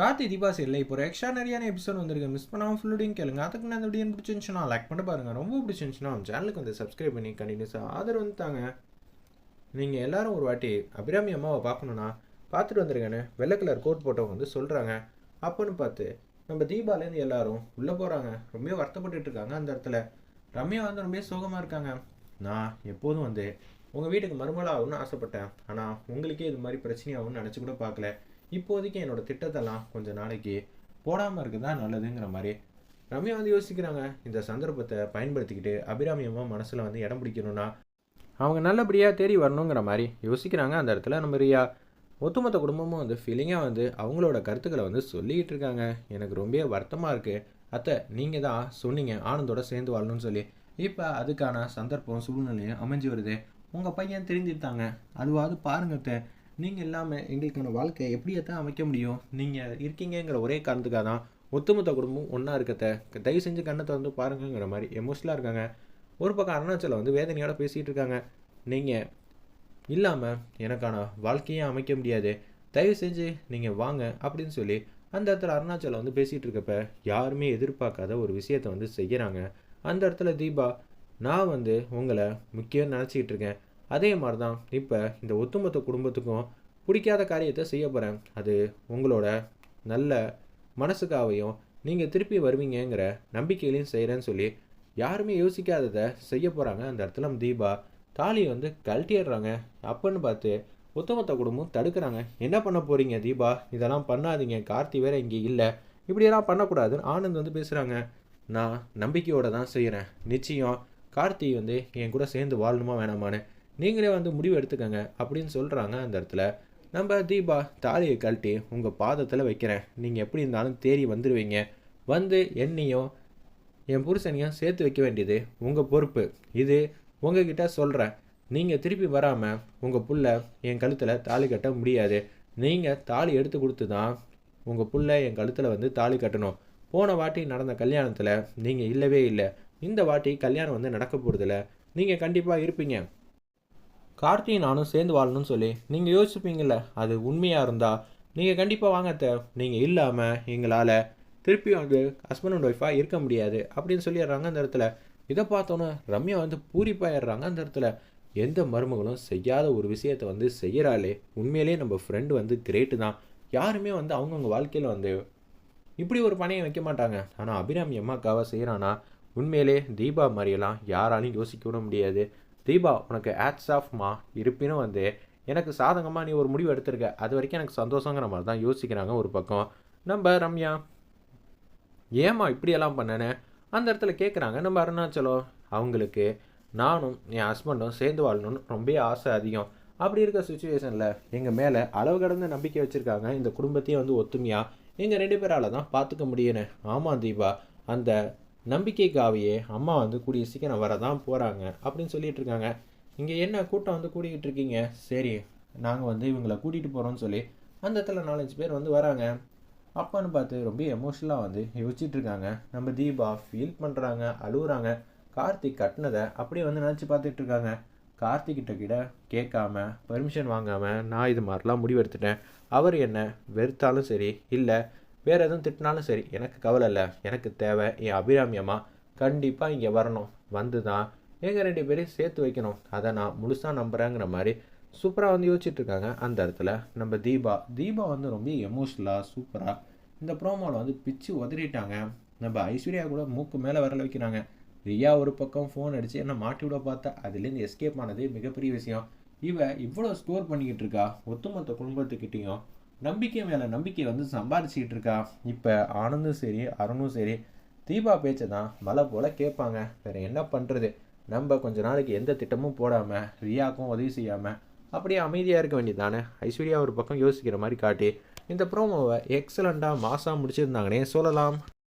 கார்த்தி தீபா இல்லை இப்போ ஒரு எக்ஸ்ட்ரா நிறையான எபிசோட் வந்திருக்கு மிஸ் பண்ணாமல் ஃபுல்லோடையும் கேளுங்க. அதுக்கு நான் அந்த வீடியோ பிடிச்சிருந்துச்சுன்னா லைக் பண்ணி பாருங்கள் ரொம்ப பிடிச்சிருந்துச்சுன்னா சேனலுக்கு வந்து சப்ஸ்கிரைப் பண்ணி கண்டினியூஸாக ஆதரவு வந்து தாங்க. நீங்கள் எல்லாரும் ஒரு வாட்டி அபிராமி அம்மாவை பார்க்கணுன்னா பார்த்துட்டு வந்துருக்கேன்னு வெள்ளை கலர் கோட் போட்டவங்க வந்து சொல்கிறாங்க அப்போன்னு பார்த்து நம்ம தீபாலேருந்து எல்லாரும் உள்ளே போகிறாங்க ரொம்ப வருத்தப்பட்டுட்டு இருக்காங்க அந்த இடத்துல. ரம்யா வந்து ரொம்ப சோகமாக இருக்காங்க. நான் எப்போதும் வந்து உங்கள் வீட்டுக்கு மருமலாக ஆசைப்பட்டேன். ஆனால் உங்களுக்கே இது மாதிரி பிரச்சனையாகும்னு நினச்சி கூட பார்க்கல. இப்போதைக்கு என்னோட திட்டத்தெல்லாம் கொஞ்சம் நாளைக்கு போடாமல் இருக்குதா நல்லதுங்கிற மாதிரி ரம்யா வந்து யோசிக்கிறாங்க. இந்த சந்தர்ப்பத்தை பயன்படுத்திக்கிட்டு அபிராமியமாக மனசில் வந்து இடம் பிடிக்கணும்னா அவங்க நல்லபடியாக தேடி வரணுங்கிற மாதிரி யோசிக்கிறாங்க. அந்த இடத்துல நம்ம ரியா ஒட்டுமொத்த குடும்பமும் வந்து ஃபீலிங்காக வந்து அவங்களோட கருத்துக்களை வந்து சொல்லிக்கிட்டு இருக்காங்க. எனக்கு ரொம்ப வருத்தமாக இருக்குது அத்தை நீங்கள் தான் சொன்னீங்க ஆனந்தோட சேர்ந்து வாழணும்னு சொல்லி. இப்போ அதுக்கான சந்தர்ப்பம் சூழ்நிலையும் அமைஞ்சு வருது. உங்கள் பையன் தெரிஞ்சுட்டாங்க அதுவாவது பாருங்க அத்தை. நீங்கள் இல்லாமல் எங்களுக்கான வாழ்க்கை எப்படியே தான் அமைக்க முடியும்? நீங்கள் இருக்கீங்கங்கிற ஒரே காரணத்துக்காக தான் ஒட்டுமொத்த குடும்பம் ஒன்றா இருக்கத்த தயவு செஞ்சு கண்ணை திறந்து பாருங்கங்கிற மாதிரி எமோஷனலாக இருக்காங்க. ஒரு பக்கம் அருணாச்சலம் வந்து வேதனையோட பேசிகிட்டு இருக்காங்க. நீங்கள் இல்லாமல் எனக்கான வாழ்க்கையே அமைக்க முடியாது. தயவு செஞ்சு நீங்கள் வாங்க அப்படின்னு சொல்லி அந்த இடத்துல அருணாச்சலம் வந்து பேசிகிட்டு இருக்கப்ப யாருமே எதிர்பார்க்காத ஒரு விஷயத்தை வந்து செய்கிறாங்க அந்த இடத்துல தீபா நான் வந்து உங்களை முக்கியம் நினச்சிக்கிட்டு இருக்கேன். அதே மாதிரி தான் இப்போ இந்த ஒட்டுமொத்த குடும்பத்துக்கும் பிடிக்காத காரியத்தை செய்ய போகிறேன் அது உங்களோட நல்ல மனசுக்காவையும் நீங்கள் திருப்பி வருவீங்கங்கிற நம்பிக்கையிலையும் செய்கிறேன்னு சொல்லி யாருமே யோசிக்காததை செய்ய போகிறாங்க அந்த இடத்துல தீபா தாலியை வந்து கழட்டிடுறாங்க. அப்பன்னு பார்த்து ஒத்துமொத்த குடும்பம் தடுக்கிறாங்க. என்ன பண்ண போகிறீங்க தீபா? இதெல்லாம் பண்ணாதீங்க. கார்த்தி வேற இங்கே இல்லை. இப்படியெல்லாம் பண்ணக்கூடாதுன்னு ஆனந்த் வந்து பேசுகிறாங்க நான் நம்பிக்கையோடு தான் செய்கிறேன் நிச்சயம் கார்த்தி வந்து என் கூட சேர்ந்து வாழணுமா வேணாமான்னு. நீங்களே வந்து முடிவு எடுத்துக்கங்க அப்படின்னு சொல்கிறாங்க அந்த இடத்துல. நம்ம தீபா தாலியை கழட்டி உங்கள் பாதத்தில் வைக்கிறேன். நீங்கள் எப்படி இருந்தாலும் தேடி வந்துடுவீங்க வந்து என்னையும் என் புருஷனையும் சேர்த்து வைக்க வேண்டியது உங்கள் பொறுப்பு. இது உங்ககிட்ட சொல்கிறேன் நீங்கள் திருப்பி வராமல் உங்கள் புள்ள என் கழுத்தில் தாலி கட்ட முடியாது. நீங்கள் தாலி எடுத்து கொடுத்து தான் உங்கள் புள்ள என் கழுத்தில் வந்து தாலி கட்டணும். போன வாட்டி நடந்த கல்யாணத்தில் நீங்கள் இல்லவே இல்லை. இந்த வாட்டி கல்யாணம் வந்து நடக்க போகிறதில்ல நீங்கள் கண்டிப்பாக இருப்பீங்க. கார்த்தி நானும் சேர்ந்து வாழணும்னு சொல்லி நீங்கள் யோசிப்பீங்கள்ல அது உண்மையாக இருந்தால் நீங்கள் கண்டிப்பாக வாங்கத்த நீங்கள் இல்லாமல் எங்களால் திருப்பி வந்து ஹஸ்பண்ட் அண்ட் ஒய்ஃபாக இருக்க முடியாது அப்படின்னு சொல்லிடுறாங்க அந்த இடத்துல. இதை பார்த்தோன்னே ரம்யா வந்து பூரிப்பாயிடுறாங்க அந்த இடத்துல. எந்த மருமகளும் செய்யாத ஒரு விஷயத்தை வந்து செய்கிறாளே உண்மையிலேயே நம்ம ஃப்ரெண்டு வந்து கிரேட்டு தான். யாருமே வந்து அவங்கவுங்க வாழ்க்கையில் வந்து இப்படி ஒரு பணியை வைக்க மாட்டாங்க. ஆனால் அபிராமி அம்மாக்காவை செய்கிறானா உண்மையிலே தீபா மாதிரியெல்லாம் யாராலையும் யோசிக்க முடியாது. தீபா உனக்கு ஆட்ஸ் ஆஃப்மா இருப்பினும் வந்து எனக்கு சாதகமாக நீ ஒரு முடிவு எடுத்திருக்க. அது வரைக்கும் எனக்கு சந்தோஷங்கிற மாதிரி தான் யோசிக்கிறாங்க ஒரு பக்கம். நம்ம ரம்யா. ஏம்மா இப்படியெல்லாம் பண்ணனே அந்த இடத்துல கேட்குறாங்க நம்ம அருணாச்சலம் அவங்களுக்கு நானும் என் ஹஸ்பண்டும் சேர்ந்து வாழணும்னு ரொம்ப ஆசை அதிகம். அப்படி இருக்க சுச்சுவேஷனில் எங்கள் மேலே அளவு கடந்த நம்பிக்கை வச்சுருக்காங்க. இந்த குடும்பத்தையும் வந்து ஒத்துமையாக எங்கள் ரெண்டு பேரால் தான் பார்த்துக்க முடியுன்னு ஆமாம் தீபா அந்த நம்பிக்கைக்காகவே அம்மா வந்து கூடிய சீக்கிரம் வர தான் போகிறாங்க அப்படின்னு சொல்லிட்டு இருக்காங்க இங்கே என்ன கூட்டம் வந்து கூட்டிகிட்டு இருக்கீங்க சரி நாங்கள் வந்து இவங்களை கூட்டிகிட்டு போகிறோம்னு சொல்லி அந்த இடத்துல நாலஞ்சு பேர் வந்து வராங்க. அப்பான்னு பார்த்து ரொம்ப எமோஷ்னலாக வந்து யோசிச்சுட்டு இருக்காங்க நம்ம தீபா ஃபீல் பண்ணுறாங்க அழுகுறாங்க கார்த்திக் கட்டினதை அப்படியே வந்து நினச்சி பார்த்துட்டு இருக்காங்க கார்த்திக்கிட்ட கிட்ட கேட்காம பெர்மிஷன் வாங்காமல் நான் இது மாதிரிலாம் முடிவெடுத்துட்டேன். அவர் என்ன வெறுத்தாலும் சரி இல்லை வேறு எதுவும் திட்டினாலும் சரி எனக்கு கவலை இல்லை எனக்கு தேவை என் அபிராமியமாக கண்டிப்பாக இங்கே வரணும் வந்து தான் எங்கள் ரெண்டு பேரையும் சேர்த்து வைக்கணும். அதை நான் முழுசாக நம்புகிறேங்கிற மாதிரி சூப்பராக வந்து யோசிச்சுட்டு இருக்காங்க. அந்த இடத்துல நம்ம தீபா. தீபா வந்து ரொம்ப எமோஷ்னலாக சூப்பராக இந்த ப்ரோமோவில் வந்து பிச்சு உதறிட்டாங்க. நம்ம ஐஸ்வர்யா கூட மூக்கு மேலே வரல வைக்கிறாங்க. ரியா ஒரு பக்கம் ஃபோன் அடித்து என்ன மாட்டி விட பார்த்தா? அதுலேருந்து எஸ்கேப் ஆனதே மிகப்பெரிய விஷயம். இவ இவ்வளோ ஸ்கோர் பண்ணிக்கிட்டு இருக்கா? ஒட்டுமொத்த குடும்பத்துக்கிட்டேயும் நம்பிக்கை மேலே நம்பிக்கை வந்து சம்பாதிச்சிக்கிட்டு இருக்கா? இப்போ ஆனந்தும் சரி அருணும் சரி தீபா பேச்சை தான் மலை போல் கேட்பாங்க. வேறு என்ன பண்ணுறது நம்ம கொஞ்ச நாளைக்கு எந்த திட்டமும் போடாமல் ரியாக்கும் உதவி செய்யாமல் அப்படியே அமைதியாக இருக்க வேண்டியதானே ஐஸ்வர்யா ஒரு பக்கம் யோசிக்கிற மாதிரி காட்டி இந்த ப்ரோமோவை எக்ஸலண்ட்டாக மாசாக முடிச்சிருந்தாங்கன்னே சொல்லலாம்.